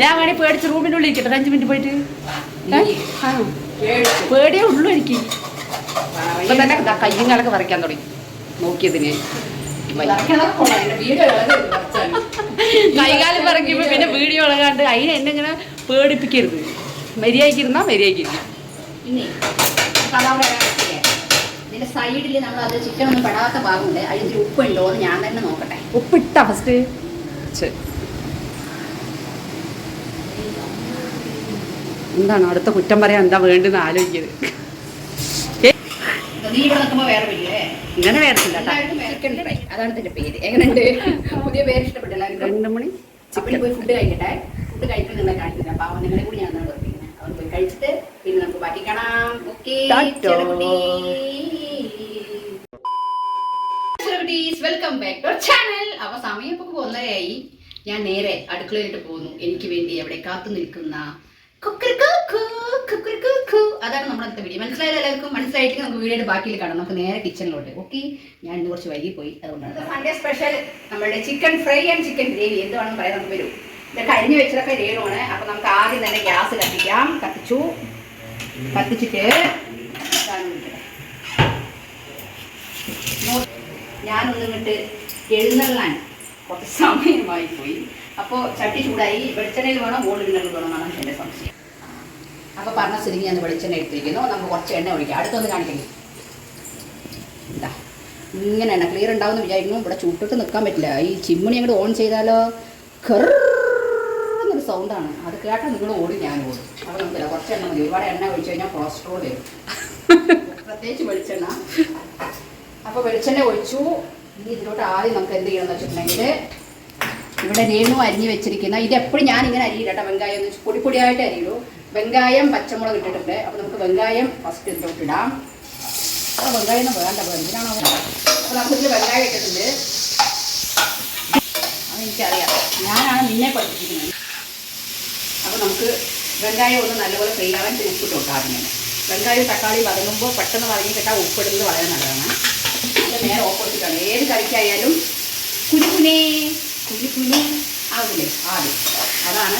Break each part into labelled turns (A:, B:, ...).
A: ഞാൻ വേണേ പേടിച്ച് റൂമിന്റെ ഉള്ളിൽ ഇരിക്കട്ടെ. അഞ്ചു മിനിറ്റ് പോയിട്ട്. പേടിയേ ഉള്ളൂ എനിക്ക്. ഇപ്പൊ തന്നെ കയ്യും വരയ്ക്കാൻ തുടങ്ങി. നോക്കിയതിന്. കൈകാലം പറക്കുമ്പോ പിന്നെ വീഡിയോ ഇളകാണ്ട് അതിനെ എന്നെ ഇങ്ങനെ പേടിപ്പിക്കരുത്. മര്യാദക്കിരുന്നാ മര്യാദക്കിരിക്കും.
B: ഇതിന്റെ സൈഡിൽ നമ്മൾ അത് ചിക്കൻ ഒന്നും പെടാത്ത ഭാഗമുണ്ട്. അതിൽ ഉപ്പ് ഉണ്ടോ എന്ന് ഞാൻ തന്നെ നോക്കട്ടെ.
A: ഉപ്പിട്ട ഫസ്റ്റ് എന്താണ് അടുത്ത കുറ്റം പറയാൻ എന്താ വേണ്ടെന്ന്
B: ആലോചിക്കരുത്.
A: ഇങ്ങനെ
B: അതാണ് ഇതിന്റെ പേര്. എങ്ങനെയുണ്ട്? പുതിയ പേര് ഇഷ്ടപ്പെട്ടില്ല
A: രണ്ട് മണി
B: പോയി ഫുഡ് കഴിക്കട്ടെ. ഫുഡ് നിങ്ങളെ കൂടി ഞാൻ അവർ പോയി കഴിച്ചിട്ട് പിന്നെ നമുക്ക് ബാക്കി കാണാം. ഓക്കെ
A: ടാറ്റോ.
B: വെൽക്കം ബാക്ക് ടു ചാനൽ അപ്പൊ സമയം ഇപ്പൊ ഒന്നരയായി. ഞാൻ നേരെ അടുക്കളയിലിട്ട് പോകുന്നു. എനിക്ക് വേണ്ടി അവിടെ കാത്തു നിൽക്കുന്ന. അതാണ് നമ്മുടെ അടുത്ത വീഡിയോ മനസ്സിലായത് എല്ലാവർക്കും? മനസ്സിലായിട്ട് നമുക്ക് വീഡിയോയുടെ ബാക്കിയിൽ കാണാം. നമുക്ക് നേരെ കിച്ചണിലോട്ട് ഓക്കെ ഞാൻ ഇന്ന് കുറച്ച് വൈകി പോയി അതുകൊണ്ടാണ് സൺഡേ സ്പെഷ്യൽ നമ്മുടെ chicken fry and chicken gravy എന്ത് വേണമെന്ന് പറയാൻ നമുക്ക് വരും. ഇത് കരിഞ്ഞു വെച്ചതൊക്കെ രേണുമാണ് അപ്പൊ നമുക്ക് ആദ്യം തന്നെ ഗ്യാസ് കത്തിക്കാം. കത്തിച്ചു. കത്തിച്ചിട്ട് ഇതാണ് വിളിക്കട്ടെ. നോ- ഞാനൊന്നും എഴുന്നള്ളാൻ കുറച്ച് സമയമായി പോയി. അപ്പോൾ ചട്ടി ചൂടായി. വെളിച്ചെണ്ണയിൽ വേണം? ഓളിടുന്നത് വേണോ എന്നാണ് എന്റെ സംശയം. അപ്പോൾ പറഞ്ഞ സ്ഥിതിക്ക് ഞാൻ വെളിച്ചെണ്ണ എടുത്തിരിക്കുന്നു. നമുക്ക് കുറച്ച് എണ്ണ ഒഴിക്കാം. അടുത്തൊന്ന് കാണിക്കണേ. ഇതാ ഇങ്ങനെ എണ്ണ ക്ലിയർ ഉണ്ടാവുമെന്ന് വിചാരിക്കുന്നു. ഇവിടെ ചൂട്ടിട്ട് നിൽക്കാൻ പറ്റില്ല. ഈ ചിമ്മിണി അങ്ങോട്ട് ഓൺ ചെയ്താലോ? കറന്നൊരു സൗണ്ടാണ് അത് കേട്ടാൽ നിങ്ങൾ ഓടി ഞാൻ ഓടും. അപ്പോൾ നമുക്കില്ല കുറച്ച് എണ്ണ മതി. ഒരുപാട് എണ്ണ ഒഴിച്ച് കഴിഞ്ഞാൽ കൊളസ്ട്രോൾ വരും. പ്രത്യേകിച്ച് വെളിച്ചെണ്ണ. അപ്പോൾ വെളിച്ചെണ്ണ ഒഴിച്ചു. ഇനി ഇതിലോട്ട് ആദ്യം നമുക്ക് എന്ത് ചെയ്യണമെന്ന് വെച്ചിട്ടുണ്ടെങ്കിൽ ഇവിടെ രേണു അരിഞ്ഞ് വെച്ചിരിക്കുന്ന ഇത് എപ്പോഴും ഞാൻ ഇങ്ങനെ അരിയില്ല കേട്ടോ വെങ്കായം എന്ന് വെച്ചാൽ പൊടി പൊടിയായിട്ട് അരിയുള്ളൂ വെങ്കായം പച്ചമുളക് ഇട്ടിട്ടുണ്ട്. അപ്പോൾ നമുക്ക് വെങ്കായം ഫസ്റ്റ് ഇതിലോട്ട് ഇടാം. അപ്പോൾ വെങ്കായം ഒന്നും വേണ്ട എന്തിനാണോ? അപ്പോൾ നമുക്ക് ഇതിൽ വെങ്കായം ഇട്ടിട്ടുണ്ട്. അതെനിക്കറിയാം ഞാനാണ് നിന്നെ പഠിപ്പിക്കുന്നത്. അപ്പോൾ നമുക്ക് വെങ്കായം ഒന്ന് നല്ലപോലെ ഫ്രീ ആവാൻ ഉപ്പിട്ട് കൊടുക്കാം വെങ്കായം തക്കാളി വതങ്ങുമ്പോൾ പെട്ടെന്ന് വതങ്ങി കിട്ടാൻ ഉപ്പിടുന്നത് വളരെ നല്ലതാണ്. അത് നേരെ ഓപ്പോസിറ്റാണ്. ഏത് കറിക്കായാലും കുരുക്കുനേ കുരുക്കുനേ ആവില്ലേ ആദ്യം. അതാണ്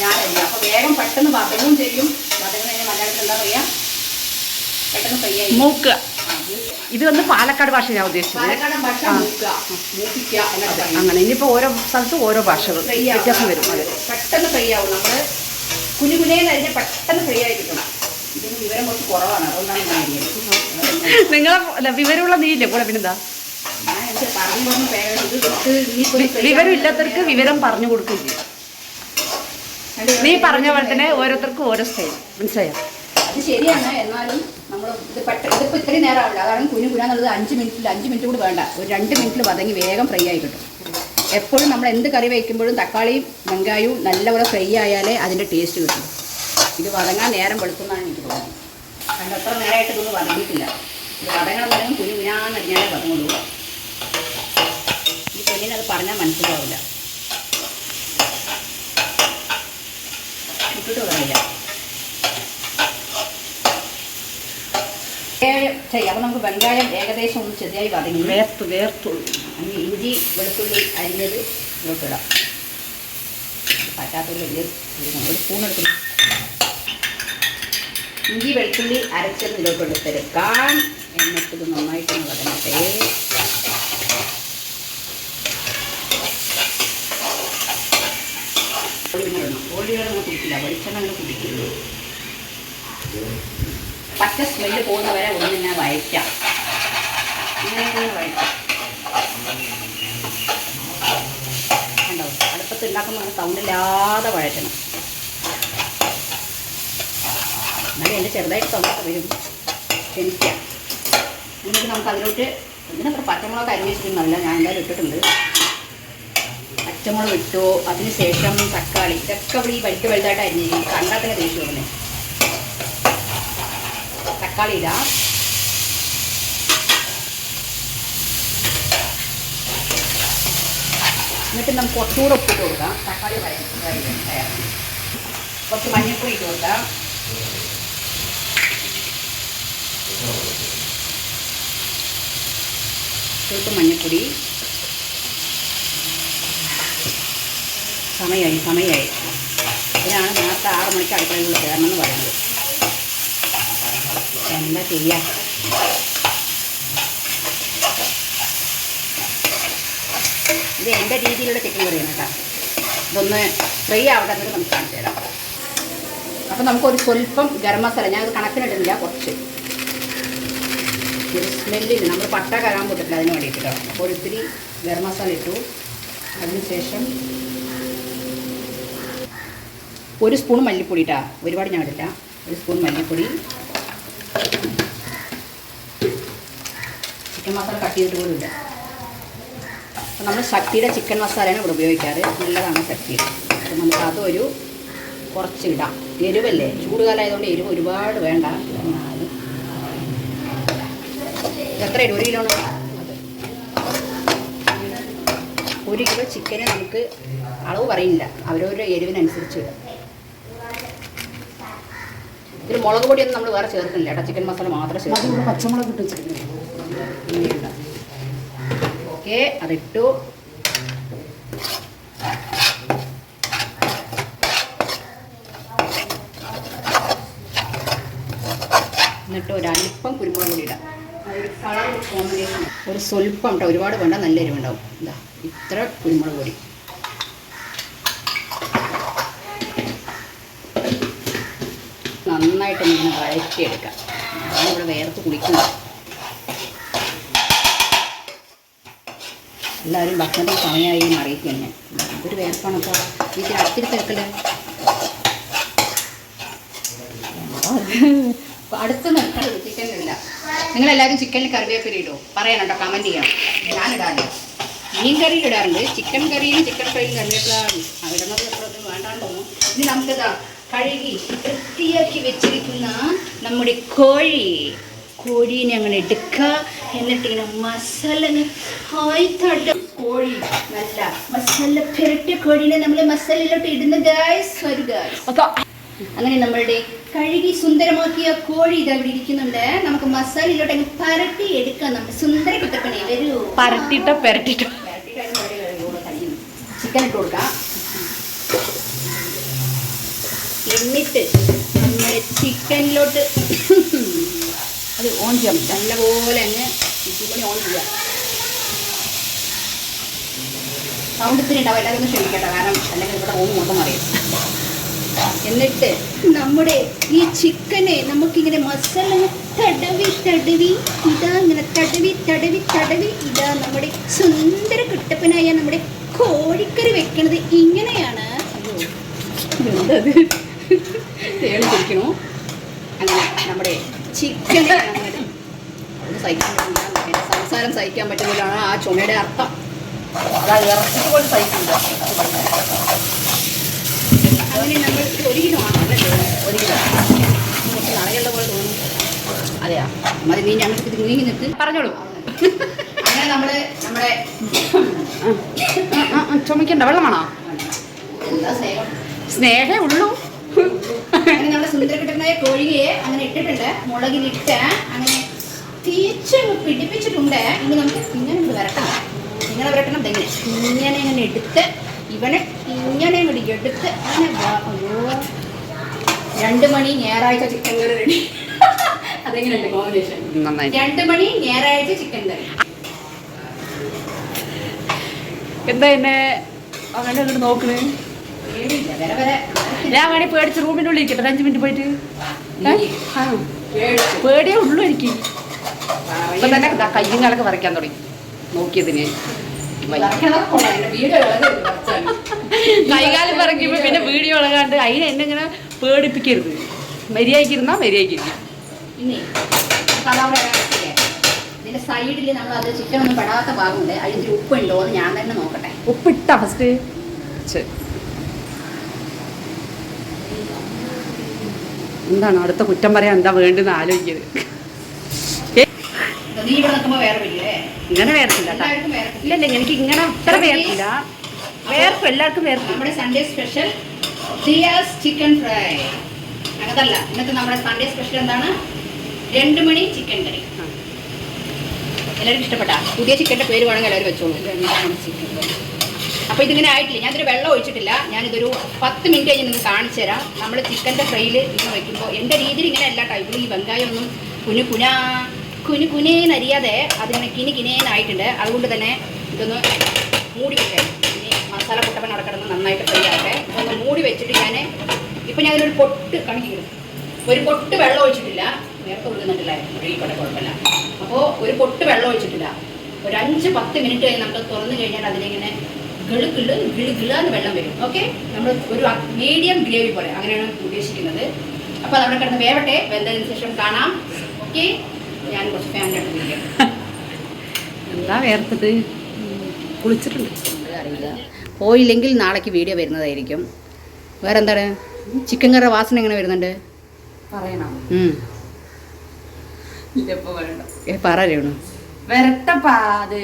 B: ഞാനല്ല അപ്പോൾ വേഗം പെട്ടെന്ന് വതങ്ങും ചെയ്യും. വതങ്ങുന്നതിന് മലയാളത്തിൽ എന്താ പറയുക പെട്ടെന്ന്
A: മൂക്കുക
B: മൂക്കുക.
A: ഇത് വന്ന് പാലക്കാട് ഭാഷ ഞാൻ ഉദ്ദേശിച്ചത് അങ്ങനെ. ഇനിയിപ്പോ ഓരോ സ്ഥലത്തും ഓരോ ഭാഷകൾ വ്യത്യാസം വരും. അതെ.
B: പെട്ടെന്ന് ഫ്രൈ ആവും. കുഞ്ഞു കുഞ്ഞേന്ന് കഴിഞ്ഞാൽ പെട്ടെന്ന് ഫ്രൈ ആയി കിട്ടണം. ഇതിന് വിവരം കുറച്ച് കുറവാണ്. അതുകൊണ്ടാണ് ഞാൻ അറിയുന്നത്
A: നിങ്ങളെ വിവരമുള്ള നീ ഇല്ലേ? കൂടെ പിന്നെന്താ? വിവരം ഇല്ലാത്തവർക്ക് വിവരം പറഞ്ഞു
B: കൊടുക്കില്ല
A: നീ പറഞ്ഞ പോലെ തന്നെ ഓരോരുത്തർക്കും ഓരോ സ്റ്റൈൽ. മനസ്സിലായോ?
B: അത് ശരിയാണ്. എന്നാലും നമ്മൾ ഇത് പെട്ടെന്ന് ഇതിപ്പോൾ ഇത്രയും നേരം ആവില്ല കാരണം കുഞ്ഞു കുഞ്ഞാന്നുള്ളത് അഞ്ച് മിനിറ്റിൽ അഞ്ച് മിനിറ്റ് കൂടി വേണ്ട. ഒരു രണ്ട് മിനിറ്റിൽ വതങ്ങി വേഗം ഫ്രൈ ആയി കിട്ടും. എപ്പോഴും നമ്മൾ എന്ത് കറി വയ്ക്കുമ്പോഴും തക്കാളിയും വെങ്കായവും നല്ലപോലെ ഫ്രൈ ആയാലേ അതിന്റെ ടേസ്റ്റ് കിട്ടും. ഇത് വതങ്ങാൻ നേരം വെളുക്കുന്നതാണ് എനിക്ക് തോന്നുന്നത്. കാരണം എത്ര നേരമായിട്ട് ഇതൊന്നും വതങ്ങിയിട്ടില്ല. വതങ്ങണം പറയുമ്പോൾ കുനാന്ന് അറിഞ്ഞാലേ വതങ്ങുള്ളൂ ഈ അത് പറഞ്ഞാൽ മനസ്സിലാവില്ല. ഇട്ടിട്ട് പറയില്ല ചെയ്യാം അപ്പോൾ നമുക്ക് വെങ്കായം ഏകദേശം ഒന്ന് ചെറിയായി വതങ്ങി.
A: വേർത്ത് വേർത്തു.
B: അങ്ങനെ ഇഞ്ചി വെളുത്തുള്ളി അരിഞ്ഞത് വലിയ സ്പൂൺ- ഒരു സ്പൂൺ എടുക്കുന്നു ഇഞ്ചി വെളുത്തുള്ളി അരച്ചത് ഇങ്ങോട്ട് എന്നിട്ട് ഇത് നന്നായിട്ടൊന്ന് വരണത്തെ ഓളികളൊന്നും കുടിക്കില്ല വെളിച്ചെണ്ണ കുടിക്കുള്ളൂ പച്ച സ്മെല്ല് പോകുന്നവരെ ഒന്നിങ്ങനെ വയറ്റാം ഇങ്ങനെ വയറ്റാം കണ്ടോ? അടുപ്പത്ത് ഉണ്ടാക്കുമ്പോൾ സൗണ്ടില്ലാതെ വഴറ്റണം. എന്നാലും എന്റെ ചെറുതായിട്ട് സൗണ്ടൊക്കെ വരും. ക്ഷമിക്കാം. എന്നിട്ട് നമുക്ക് അതിലോട്ട് ഇതിനത്ര പച്ചമുളക് അരിഞ്ഞ് വെച്ചിട്ടൊന്നുമല്ല ഞാൻ എന്തായാലും ഇട്ടിട്ടുണ്ട്. പച്ചമുളക് ഇട്ടു. അതിനുശേഷം തക്കാളി. ഇതൊക്കെ ഇവിടെ ഈ വലിക്ക് വലുതായിട്ട് അരിഞ്ഞ് കണ്ടാൽ തന്നെ ദേഷ്യം തന്നെ തക്കാളി ഇടാം. എന്നിട്ട് നമുക്ക് കുറച്ചുകൂടെ ഉപ്പിട്ട് കൊടുക്കാം. തക്കാളി കുറച്ച് മഞ്ഞൾപ്പൊടി ഇട്ട് കൊടുക്കാം. സ്വല്പം മഞ്ഞൾപ്പൊടി. സമയമായി സമയമായി ഇതിനാണ് നേരത്തെ ആറ് മണിക്ക് അടുക്കളയിൽ കയറണം എന്ന് പറയുന്നത്. എന്താ ചെയ്യാ? ഇത് എന്റെ രീതിയിലുള്ള ചിക്കൻ കറിയാണ് കേട്ടോ. ഇതൊന്ന് ഫ്രൈ ആവട്ടെ നമുക്ക് കാണിച്ചു തരാം. അപ്പം നമുക്കൊരു സ്വല്പം ഗരം മസാല ഞാനത് കണക്കിനിടുന്നില്ല കുറച്ച്. ഒരു സ്മെല്ലിന് നമ്മൾ പട്ട കരാൻ പോട്ടില്ല അതിന് വേണ്ടിയിട്ട് അപ്പോൾ ഒരിത്തിരി ഗരം മസാല ഇട്ടു. അതിനുശേഷം ഒരു സ്പൂൺ മല്ലിപ്പൊടി ഇട്ടാ. ഒരുപാട് ഞാൻ ഇടില്ല ഒരു സ്പൂൺ മല്ലിപ്പൊടി. ചിക്കൻ മസാല കട്ട് ചെയ്തിട്ട് പോലും ഇല്ല. അപ്പം നമ്മൾ ശക്തിയുടെ ചിക്കൻ മസാലയാണ് ഇവിടെ ഉപയോഗിക്കാറ്. നല്ലതാണ് ശക്തി. അപ്പം നമുക്ക് അതൊരു കുറച്ച് ഇടാം. എരിവല്ലേ? ചൂടുകാലമായതുകൊണ്ട് എരിവ് ഒരുപാട് വേണ്ട എന്നാലും എത്ര ഇടും ഒരു കിലോ ഒരു കിലോ ചിക്കന് നമുക്ക് അളവ് പറയില്ല അവരവരുടെ എരിവിനനുസരിച്ച് ഇടാം. ഇതിൽ മുളക് പൊടിയൊന്നും നമ്മൾ വേറെ ചേർക്കുന്നില്ല കേട്ടോ. ചിക്കൻ മസാല മാത്രം ചേർക്കും
A: പച്ചമുളക് ഇട്ട് വെച്ചിട്ടുണ്ട്
B: ഓക്കെ അതിട്ടു. എന്നിട്ട് ഒരല്പം കുരുമുളക് പൊടി ഇടാം. കളർ കോമ്പിനേഷൻ ഒരു സ്വല്പം കേട്ടോ ഒരുപാട് വേണ്ട നല്ല എരിവുണ്ടാവും ഇതാ ഇത്ര കുരുമുളക് പൊടി. നന്നായിട്ട് ഇങ്ങനെ വഴറ്റിയെടുക്കാം അതാണ് ഇവിടെ വേർത്ത് കുളിക്കുന്നത് എല്ലാവരും ഭക്ഷണത്തിന് സമയമായി അറിയിക്കും ഞാൻ. ഇതൊരു വേർപ്പാണ് അപ്പോൾ വീട്ടിൽ അടുത്തിരി തിരക്കല്ലേ അടുത്ത് നിൽക്കാൻ ചിക്കൻ ഇല്ല നിങ്ങളെല്ലാവരും ചിക്കനിൽ കറിവേപ്പില ഇടുമോ പറയണം കേട്ടോ കമന്റ് ചെയ്യണം. ഞാൻ ഇടാറില്ല മീൻ കറിയിൽ ഇടാറുണ്ട്. ചിക്കൻ കറിയും ചിക്കൻ ഫ്രൈയിൽ കറിവേപ്പില ഇടുന്നത് അത്രയൊന്നും വേണ്ടാന്ന് തോന്നുന്നു. ഇനി നമുക്കിതാ കഴുകി വൃത്തിയാക്കി വെച്ചിരിക്കുന്ന നമ്മുടെ കോഴി. കോഴീനെ അങ്ങനെ എടുക്കുക എന്നിട്ട് ഇങ്ങനെ മസാല ഹായ് തട്ട. കോഴി നല്ല മസാല പുരട്ടിയ കോഴീനെ നമ്മൾ മസാലയിലോട്ട് ഇടുന്ന ഗായ്സ് ഒരു ഗായ്സ്
A: അപ്പൊ
B: അങ്ങനെ നമ്മളുടെ കഴുകി സുന്ദരമാക്കിയ കോഴി ഇതാ ഇവിടെ ഇരിക്കുന്നുണ്ട്. നമുക്ക് മസാലയിലോട്ട് അങ്ങ് പരട്ടി എടുക്കാം നമ്മുടെ സുന്ദര കുട്ടപ്പണി വരൂ.
A: പരട്ടിട്ടോ പെരട്ടിട്ടോ.
B: ചിക്കൻ ഇട്ട് കൊടുക്കാം. എന്നിട്ട് നമ്മുടെ ചിക്കനിലോട്ട് അത് ഓൺ ചെയ്യാം. നല്ലപോലെ അങ്ങ് ചിക്കൻ ഓൺ ചെയ്യാം. സൗണ്ട് ഇത്തിരി ഉണ്ടാവും. എല്ലാവരും ഒന്ന് ക്ഷമിക്കട്ടെ. കാരണം അല്ലെങ്കിൽ ഇവിടെ ഓൺ മൊത്തം അറിയാം. എന്നിട്ട് നമ്മുടെ ഈ ചിക്കനെ നമുക്കിങ്ങനെ മസാല തടവി തടവി ഇതാ ഇങ്ങനെ തടവി തടവി തടവി ഇതാ നമ്മുടെ സുന്ദര കുട്ടപ്പനായ നമ്മുടെ കോഴിക്കറി വെക്കണത് ഇങ്ങനെയാണ്. എന്തത്? അങ്ങനെ നമ്മുടെ സഹിക്കാൻ പറ്റുന്നില്ല സംസാരം സഹിക്കാൻ പറ്റുന്നതാണ് ആ ചുമയുടെ അർത്ഥം.
A: അതാ ഇറച്ചിക്ക് പോലും സഹിക്കില്ല.
B: അങ്ങനെ നമ്മൾ ഒരു കിലോ ആണല്ലേ ഒരു കിലോ കുറച്ച് നിറയുള്ള പോലെ തോന്നുന്നു അതെയാ? മതി നീ ഞങ്ങൾക്ക് നീങ്ങി നിൽക്ക്
A: പറഞ്ഞോളൂ.
B: അങ്ങനെ നമ്മൾ നമ്മുടെ
A: ചുമക്കണ്ട. വെള്ളമാണോ?
B: സ്നേഹേ?
A: ഉള്ളൂ.
B: അങ്ങനെ നമ്മുടെ സുന്ദരക്കിട്ടനായ കോഴിയെ അങ്ങനെ ഇട്ടിട്ടുണ്ട്. മുളകിലിട്ട് അങ്ങനെ തീച്ചങ്ങ് പിടിപ്പിച്ചിട്ടുണ്ട്. ഇനി നമുക്ക് ഇങ്ങനെ വരട്ടണം. ഇങ്ങനെ വരട്ടണം ഇതെങ്ങനെ ഇങ്ങനെ ഇങ്ങനെ എടുത്ത് ഇവനെ ഇങ്ങനെ ഇങ്ങോട്ട് എടുത്ത് അങ്ങനെ അയ്യോ. രണ്ട് മണി ഞായറാഴ്ച ചിക്കൻ കറി റെഡി അതെങ്ങനെയുണ്ട് കോമ്പിനേഷൻ
A: നന്നായി
B: രണ്ട് മണി ഞായറാഴ്ച ചിക്കൻ കറി
A: എന്താ എന്നെ അങ്ങനെ അങ്ങോട്ട് നോക്കണേ?
B: പേടിയില്ല. വരെ വരെ.
A: ഞാൻ വേണേ പേടിച്ച് റൂമിന്റെ ഉള്ളിൽ ഇരിക്കട്ടെ. അഞ്ച് മിനിറ്റ് പോയിട്ട്. പേടിയേ ഉള്ളൂ എനിക്ക്. ഇപ്പൊ തന്നെ കയ്യും കാലൊക്കെ വരയ്ക്കാൻ തുടങ്ങി. നോക്കിയതിന്. കൈകാലം പറക്കുമ്പോ പിന്നെ വീഡിയോ ഇളകാണ്ട് അതിനെ എന്നെ ഇങ്ങനെ പേടിപ്പിക്കരുത്. മര്യാദക്കിരുന്നാ മര്യാദക്കിരിക്കും?
B: ഇതിന്റെ സൈഡിൽ നമ്മൾ അത് ചിക്കൻ ഒന്നും പെടാത്ത ഭാഗമുണ്ട്. അതിൽ ഉപ്പുണ്ടോ എന്ന് ഞാൻ തന്നെ നോക്കട്ടെ.
A: ഉപ്പിട്ട ഫസ്റ്റ് എന്താണ് അടുത്ത കുറ്റം പറയാൻ എന്താ വേണ്ടെന്ന് ആലോചിക്കുന്നത് ഏ,
B: നീ ഇവിടെ നിൽക്കുമ്പോൾ വേറെ വരില്ലേ
A: ഇങ്ങനെ വേർക്കില്ല കേട്ടാ
B: എല്ലാവർക്കും വേറെ
A: ഇല്ല ഇല്ല എനിക്ക് ഇങ്ങനെ അത്ര വേർക്കില്ല. വേർക്കും എല്ലാവർക്കും വേർക്കും.
B: നമ്മുടെ സൺഡേ സ്പെഷ്യൽ ദിയാസ് ചിക്കൻ ഫ്രൈ അങ്ങനത്തല്ല. ഇന്നത്തെ നമ്മുടെ സൺഡേ സ്പെഷ്യൽ എന്താണ്? രണ്ട് മണി ചിക്കൻ കറി. എല്ലാവർക്കും ഇഷ്ടപ്പെട്ട? പുതിയ ചിക്കന്റെ പേര് വേണമെങ്കിൽ എല്ലാവരും വെച്ചോളൂ. ചിക്കൻ അപ്പോൾ ഇതിങ്ങനെ ആയിട്ടില്ല. ഞാനിതൊരു വെള്ളം ഒഴിച്ചിട്ടില്ല. ഞാനിതൊരു പത്ത് മിനിറ്റ് കഴിഞ്ഞ് നിങ്ങൾക്ക് കാണിച്ചു തരാം. നമ്മൾ ചിക്കന്റെ ഫ്രൈയിൽ ഇങ്ങനെ വയ്ക്കുമ്പോൾ എന്റെ രീതിയിൽ ഇങ്ങനെ എല്ലാ ടൈപ്പിലും ഈ വെങ്കായം ഒന്നും കുഞ്ഞു കുനാ കുനു കുനേന്നറിയാതെ അതിങ്ങനെ കിനി കിനേന്നായിട്ടുണ്ട് അതുകൊണ്ട് തന്നെ ഇതൊന്ന് മൂടി വെക്കാം ഇനി മസാല പൊട്ടപ്പൻ അവിടെ കിടന്ന് നന്നായിട്ട് ഫ്രൈ ആകട്ടെ ഒന്ന് മൂടി വെച്ചിട്ട് ഞാൻ ഇപ്പം ഞാൻ അതിനൊരു പൊട്ട് കാണിക്കുന്നു ഒരു പൊട്ട് വെള്ളം ഒഴിച്ചിട്ടില്ല. നേരത്തെ ഒഴുകുന്നുണ്ടല്ലായിരുന്നു ഒഴുകിക്കോട്ടെ കുഴപ്പമില്ല. അപ്പോൾ ഒരു പൊട്ട് വെള്ളം ഒഴിച്ചിട്ടില്ല. ഒരു അഞ്ച് പത്ത് മിനിറ്റ് കഴിഞ്ഞ് നമുക്ക് തുറന്നു കഴിഞ്ഞാൽ അതിലിങ്ങനെ ഗിൾ ഗിളാന്ന് വെള്ളം വരും. ഓക്കെ? നമ്മൾ ഒരു മീഡിയം ഗ്രേവി പോലെ അങ്ങനെയാണ് ഉദ്ദേശിക്കുന്നത്. അപ്പോൾ നമ്മുടെ കിടന്ന് വേവട്ടെ. വെന്തതിന് ശേഷം കാണാം. ഓക്കെ? ഞാൻ കുറച്ച് അടുത്ത് വിളിക്കാം
A: എന്താ വേർത്തത്? കുളിച്ചിട്ടുണ്ട്.
B: അറിയില്ല. പോയില്ലെങ്കിൽ നാളേക്ക് വീഡിയോ വരുന്നതായിരിക്കും. വേറെ എന്താണ് ചിക്കൻ കറി വാസന എങ്ങനെ വരുന്നുണ്ട്?
A: പറയണം.
B: ഉം.
A: വരട്ടപ്പാ അത്.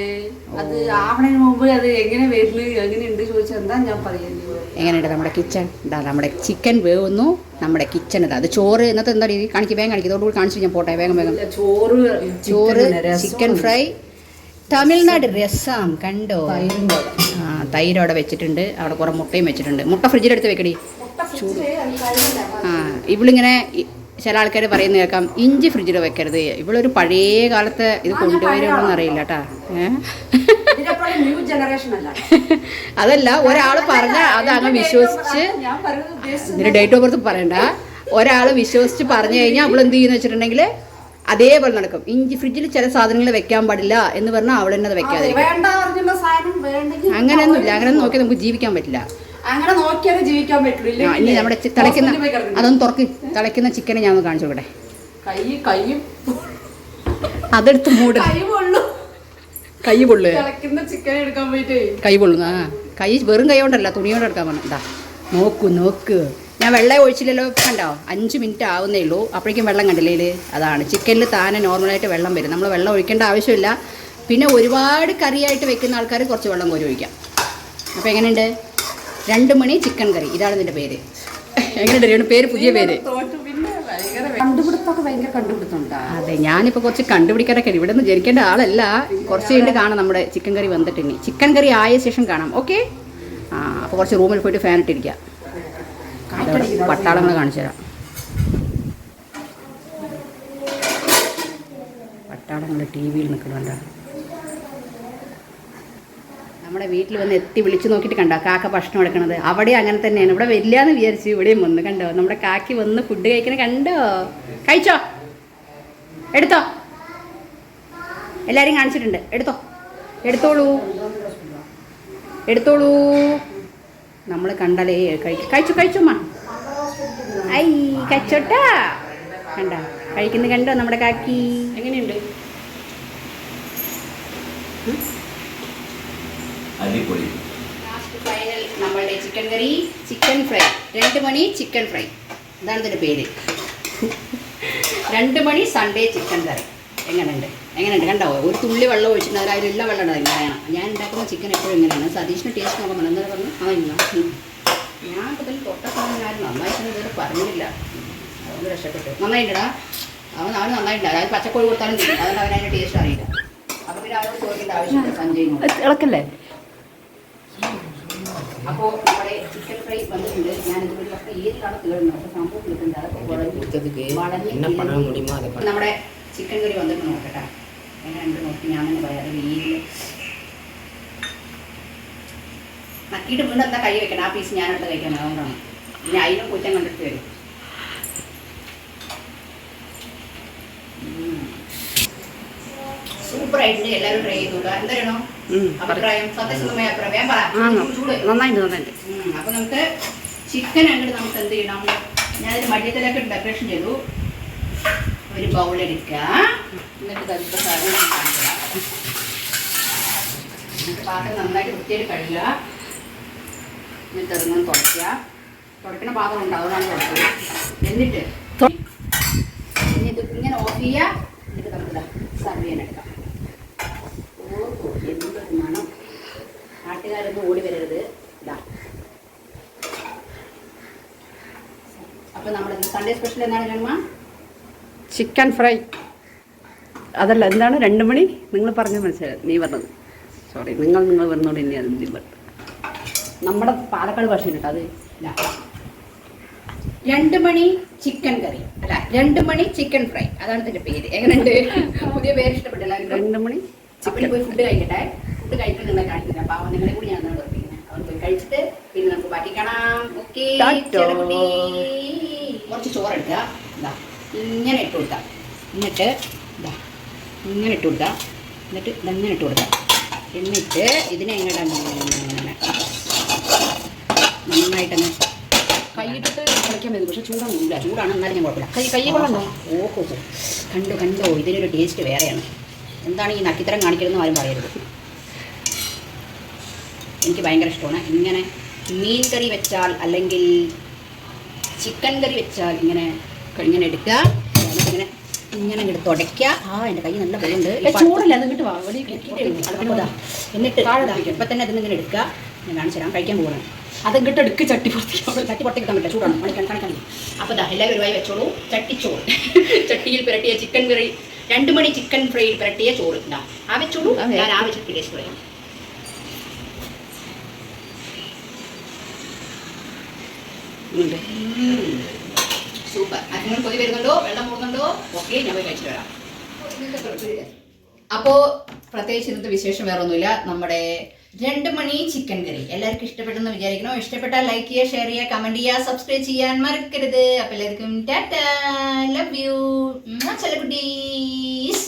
A: അത് ആവണതിന് മുമ്പ് അത് എങ്ങനെ വരുന്നു എങ്ങനെയുണ്ട് ചോദിച്ചാൽ എന്താ ഞാൻ പറയുന്നത്
B: എങ്ങനെയുണ്ട് നമ്മുടെ കിച്ചൺ? ഇതാ നമ്മുടെ ചിക്കൻ വേവുന്നു. നമ്മുടെ കിച്ചൺ ഇതാ. അത് ചോറ് ഇന്നത്തെ എന്താ രീതി? കാണിക്കും വേഗം കാണിക്കും. ഇതോടുകൂടി കാണിച്ചു ഞാൻ പോട്ടെ. വേഗം വേഗം.
A: ചോറ്
B: ചോറ്
A: ചിക്കൻ
B: ഫ്രൈ. തമിഴ്നാട് രസം. കണ്ടോ? ആ തൈര് അവിടെ വെച്ചിട്ടുണ്ട്. അവിടെ കുറേ മുട്ടയും വെച്ചിട്ടുണ്ട്. മുട്ട ഫ്രിഡ്ജിലെടുത്ത് വെക്കടി.
A: ഫ്രിഡ്ജിൽ
B: ആ ഇവളിങ്ങനെ ചില ആൾക്കാർ പറയുന്ന കേൾക്കാം ഇഞ്ചി ഫ്രിഡ്ജിൽ വെക്കരുത്. ഇവളൊരു പഴയ കാലത്തെ ഇത് കൊണ്ടുവരുമെന്ന് അറിയില്ല കേട്ടാ. അതല്ല ഒരാൾ പറഞ്ഞ അത് അങ്ങ് വിശ്വസിച്ച് ഇതിന്റെ ഡേറ്റ് ഓഫ് ബർത്ത് പറയണ്ട. ഒരാൾ വിശ്വസിച്ച് പറഞ്ഞു കഴിഞ്ഞാൽ അവൾ എന്ത് ചെയ്യുന്ന വെച്ചിട്ടുണ്ടെങ്കിൽ അതേപോലെ നടക്കും. ഇഞ്ചി ഫ്രിഡ്ജിൽ ചില സാധനങ്ങൾ വെക്കാൻ പാടില്ല എന്ന് പറഞ്ഞാൽ അവൾ തന്നെ അത്
A: വെക്കാതെ
B: അങ്ങനെയൊന്നുമില്ല അങ്ങനെ നോക്കി നമുക്ക് ജീവിക്കാൻ പറ്റില്ല.
A: അങ്ങനെ നോക്കിയാലേ ജീവിക്കാൻ പറ്റുള്ളൂ.
B: ഇനി നമ്മുടെ തിളയ്ക്കുന്ന അതൊന്ന് തുറക്ക്. തിളയ്ക്കുന്ന ചിക്കനെ ഞാൻ ഒന്ന് കാണിച്ചു കൊടുക്കട്ടെ
A: കൈ കൈയും
B: അതെടുത്ത് മൂട്.
A: കൈ പൊള്ളു.
B: കൈ പൊള്ളു. ആ കൈ വെറും കൈ കൊണ്ടല്ല തുണി കൊണ്ട് എടുക്കാൻ പറഞ്ഞു. എന്താ നോക്കൂ നോക്ക്. ഞാൻ വെള്ളം ഒഴിച്ചില്ലല്ലോ കണ്ടോ? അഞ്ച് മിനിറ്റ് ആവുന്നേ ഉള്ളൂ. അപ്പോഴേക്കും വെള്ളം കണ്ടില്ലേ അതാണ്. ചിക്കനിൽ താനെ നോർമലായിട്ട് വെള്ളം വരും. നമ്മൾ വെള്ളം ഒഴിക്കേണ്ട ആവശ്യമില്ല. പിന്നെ ഒരുപാട് കറിയായിട്ട് വെക്കുന്ന ആൾക്കാർ കുറച്ച് വെള്ളം കോരി ഒഴിക്കാം. അപ്പോൾ എങ്ങനെയുണ്ട്? രണ്ട് മണി ചിക്കൻ കറി. ഇതാണ് ഇതിന്റെ പേര്. എങ്ങനെയുണ്ട് പേര് പുതിയ പേര്.
A: കണ്ടുപിടുത്തമൊക്കെ ഭയങ്കര കണ്ടുപിടുത്തമുണ്ടാ.
B: അതെ ഞാനിപ്പോൾ കുറച്ച് കണ്ടുപിടിക്കാനൊക്കെ ഇവിടെ നിന്ന് ജനിക്കേണ്ട ആളല്ല. കുറച്ച് കഴിഞ്ഞ് കാണാം നമ്മുടെ ചിക്കൻ കറി വന്നിട്ട് ഇനി. ചിക്കൻ കറി ആയ ശേഷം കാണാം. ഓക്കെ? ആ അപ്പോൾ കുറച്ച് റൂമിൽ പോയിട്ട് ഫാൻ ഇട്ടിരിക്കാം. പട്ടാളങ്ങൾ കാണിച്ചു തരാം. പട്ടാളങ്ങൾ ടി വിയിൽ നിൽക്കുന്നുണ്ട്. നമ്മുടെ വീട്ടിൽ വന്ന് എത്തി വിളിച്ചു നോക്കിയിട്ട് കണ്ടോ? കാക്ക ഭക്ഷണം എടുക്കണത്. അവിടെ അങ്ങനെ തന്നെയാണ്. ഇവിടെ വരില്ലാന്ന് വിചാരിച്ചു. ഇവിടെയും വന്ന് കണ്ടോ? നമ്മുടെ കാക്കി വന്ന് ഫുഡ് കഴിക്കണ കണ്ടോ? കഴിച്ചോ? എടുത്തോ? എല്ലാവരും കാണിച്ചിട്ടുണ്ട്. എടുത്തോ? എടുത്തോളൂ. എടുത്തോളൂ. നമ്മൾ കണ്ടാലേ കഴിച്ചു കഴിച്ചു അമ്മ ഐ കച്ചോട്ടാ. കണ്ട? കഴിക്കുന്നത് കണ്ടോ നമ്മുടെ കാക്കി?
A: എങ്ങനെയുണ്ട്?
C: അടിപൊളി.
B: ലാസ്റ്റ് ഫൈനൽ നമ്മളുടെ ചിക്കൻ കറി ചിക്കൻ ഫ്രൈ രണ്ട് മണി ചിക്കൻ ഫ്രൈ ഇതാണ് ഇതിന്റെ പേര്. രണ്ട് മണി സൺഡേ ചിക്കൻ കറി എങ്ങനെയുണ്ട്? എങ്ങനെയുണ്ട്? കണ്ടോ? ഒരു തുള്ളി വെള്ളം ഒഴിച്ചിട്ടുണ്ട് എല്ലാ വെള്ളം ഉണ്ട് ഇങ്ങനെയാണ് ഞാൻ ഉണ്ടാക്കുന്ന ചിക്കൻ എപ്പോഴും ഇങ്ങനെയാണ്. സതീഷിന് ടേസ്റ്റ് നോക്കാൻ പറഞ്ഞു. എന്താ പറഞ്ഞു? ആ ഇല്ല. ഞാൻ ഇതിൽ തൊട്ട ഞാൻ നന്നായിട്ടൊന്നും ഇതുവരെ പറഞ്ഞില്ല അതുകൊണ്ട് രക്ഷപ്പെട്ടു. നന്നായിട്ടുണ്ടാ? അവൻ അവന് നന്നായിട്ടില്ല. അതായത് പച്ചക്കോഴി കൊടുത്താലും. അതുകൊണ്ട് അവൻ അതിന്റെ ടേസ്റ്റ് അറിയില്ല. അപ്പോൾ പിന്നെ അവരോട് ചോദിക്കേണ്ട ആവശ്യമില്ല. സഞ്ജയ്
A: ഇളക്കല്ലേ?
B: അപ്പോൾ നമ്മുടെ ചിക്കൻ ഫ്രൈ വന്നിട്ടുണ്ട്. ഞാനിത് ഒരു പക്ഷേ ഏതിലാണ് തീർന്നത് പക്ഷേ സംഭവം കിട്ടുന്നുണ്ട് അതൊക്കെ
C: കുഴഞ്ഞു
B: വളഞ്ഞ് നമ്മുടെ ചിക്കൻ കറി വന്നിട്ട് നോക്കട്ടെ. എങ്ങനെയുണ്ട് നോക്കി. ഞാൻ തന്നെ പറയാം. അത് വെയിൽ നക്കിയിട്ട് വീണ്ടും എന്താ കൈ വെക്കണം? ആ പീസ് ഞാനെടുത്ത് കഴിക്കണം അതുകൊണ്ടാണ്. ഇനി അതിനും കുറ്റം കണ്ടിട്ട് വരും. സൂപ്പറായിട്ടുണ്ട്. എല്ലാവരും ട്രൈ ചെയ്തു എന്താ പറയണോ?
A: നന്നായിട്ട് നന്നായിട്ട്.
B: അപ്പൊ നമുക്ക് ചിക്കൻ അങ്ങോട്ട് നമുക്ക് എന്ത് ചെയ്യണം? ഞാനൊരു മല്യത്തിലൊക്കെ ഡെക്കറേഷൻ ചെയ്തു. ഒരു ബൗൾ എടുക്കുക എന്നിട്ട് തടുത്ത സാധനം. എന്നിട്ട് പാത്രം നന്നായിട്ട് വൃത്തിയായിട്ട് കഴുകുക. എന്നിട്ട് അതൊന്നും തുടയ്ക്കുക. തുടയ്ക്കുന്ന പാത്രം ഉണ്ട്. അതുകൊണ്ടാണ് എന്നിട്ട് ഇനി ഇത് ഇങ്ങനെ ഓഫ് ചെയ്യുക. എന്നിട്ട് നമുക്ക് സർവ് ചെയ്യാൻ എടുക്കാം ഓ എന്തൊരു മണം നാട്ടുകാരൊന്നും ഓടി വരരുത് ഇതാ അപ്പൊ നമ്മുടെ സൺഡേ സ്പെഷ്യൽ എന്താണ് ജന്മ
A: ചിക്കൻ ഫ്രൈ അതല്ല എന്താണ്? രണ്ട് മണി? നിങ്ങൾ പറഞ്ഞ മനസ്സിലായി. നീ പറഞ്ഞത്. സോറി നിങ്ങൾ നിങ്ങൾ പറഞ്ഞോട് ഇനി അത് നീ പറഞ്ഞു നമ്മുടെ പാലക്കാട് ഭാഷ കേട്ടോ അത്.
B: രണ്ട് മണി ചിക്കൻ കറി അല്ല രണ്ട് മണി ചിക്കൻ ഫ്രൈ അതാണ് ഇതിന്റെ പേര്. എങ്ങനെയുണ്ട്? പുതിയ പേര് ഇഷ്ടപ്പെട്ടില്ല.
A: രണ്ട് മണി
B: ചിക്കൻ പോയി ഫുഡ് കഴിക്കട്ടെ. ഫുഡ് കഴിക്കാൻ നിങ്ങളെ കാണിക്കില്ല പാവം നിങ്ങളെ കൂടി ഞാൻ പോയി കഴിച്ചിട്ട് പിന്നെ നമുക്ക് ബാക്കി കാണാം. ഓക്കെ. കുറച്ച് ചോറ് എടുക്കുക. ഇതാ ഇങ്ങനെ ഇട്ട് കൊടുക്കാം എന്നിട്ട് ഇതാ ഇങ്ങനെ ഇട്ട് കൊടുക്കാം എന്നിട്ട് ഇതങ്ങനെ ഇട്ട് കൊടുക്കാം എന്നിട്ട് ഇതിനെ എങ്ങനെ നന്നായിട്ടങ്ങ്
A: കൈയിട്ടിട്ട് കളിക്കാൻ പറ്റും പക്ഷെ ചൂടാണ്
B: ഇല്ല ചൂടാണ്. എന്നാലും ഞാൻ കുഴപ്പമില്ല.
A: കൈ കൈ കൊള്ളണ്ടോ
B: ഓഹോ. കണ്ടു കണ്ടോ. ഇതിനൊരു ടേസ്റ്റ് വേറെയാണ്. എന്താണ് ഈ നക്കിത്തരം കാണിക്കരുതെന്ന് ആരും പറയരുത്. എനിക്ക് ഭയങ്കര ഇഷ്ടമാണ്. ഇങ്ങനെ മീൻ കറി വെച്ചാൽ അല്ലെങ്കിൽ ചിക്കൻ കറി വെച്ചാൽ ഇങ്ങനെ ഇങ്ങനെ എടുക്കുക. ഇങ്ങനെ ഇങ്ങനെ എടുത്ത് തുടയ്ക്കുക. ആ എന്റെ കൈ നല്ല വെള്ളുണ്ട്
A: ചൂടല്ല? ഇങ്ങോട്ട്
B: എന്നിട്ട് എന്നിട്ട് ഇപ്പം തന്നെ അതിന് ഇങ്ങനെ എടുക്കുക. ഞാൻ കാണിച്ചു തരാം. കഴിക്കാൻ പോകണം
A: അത് ഇങ്ങോട്ട് എടുക്ക് ചട്ടി പുറത്തേക്ക്.
B: ചട്ടി പുറത്തേക്ക് കിട്ടാൻ പറ്റില്ല ചൂടാണ്. മണിക്കാൻ കാണിക്കാൻ അപ്പോൾ ദാ എല്ലാവരും ഒരു വായി വെച്ചോളൂ. ചട്ടിച്ചോറ്. ചട്ടിയിൽ പുരട്ടിയ ചിക്കൻ കറി. രണ്ട് മണി ചിക്കൻ ഫ്രൈയിൽ പുരട്ടിയ ചോറ്. ഇതാ ആ വെച്ചോളൂ. ഞാൻ ആ വെച്ചിട്ട് ടേസ്റ്റ് പറയാം. സൂപ്പർ. കൊതി വരുന്നുണ്ടോ? വെള്ളം ഞാൻ പ്രത്യേകിച്ച് ഇന്നത്തെ വിശേഷം വേറെ ഒന്നുമില്ല നമ്മുടെ രണ്ട് മണി ചിക്കൻ കറി. എല്ലാവർക്കും ഇഷ്ടപ്പെട്ടെന്ന് വിചാരിക്കണം ഇഷ്ടപ്പെട്ടാൽ ലൈക്ക് ചെയ്യുക ഷെയർ ചെയ്യുക കമന്റ് ചെയ്യുക സബ്സ്ക്രൈബ് ചെയ്യാൻ മറക്കരുത്. അപ്പൊ എല്ലാവർക്കും ടാറ്റ. Love you ചെലക്കുട്ടീസ്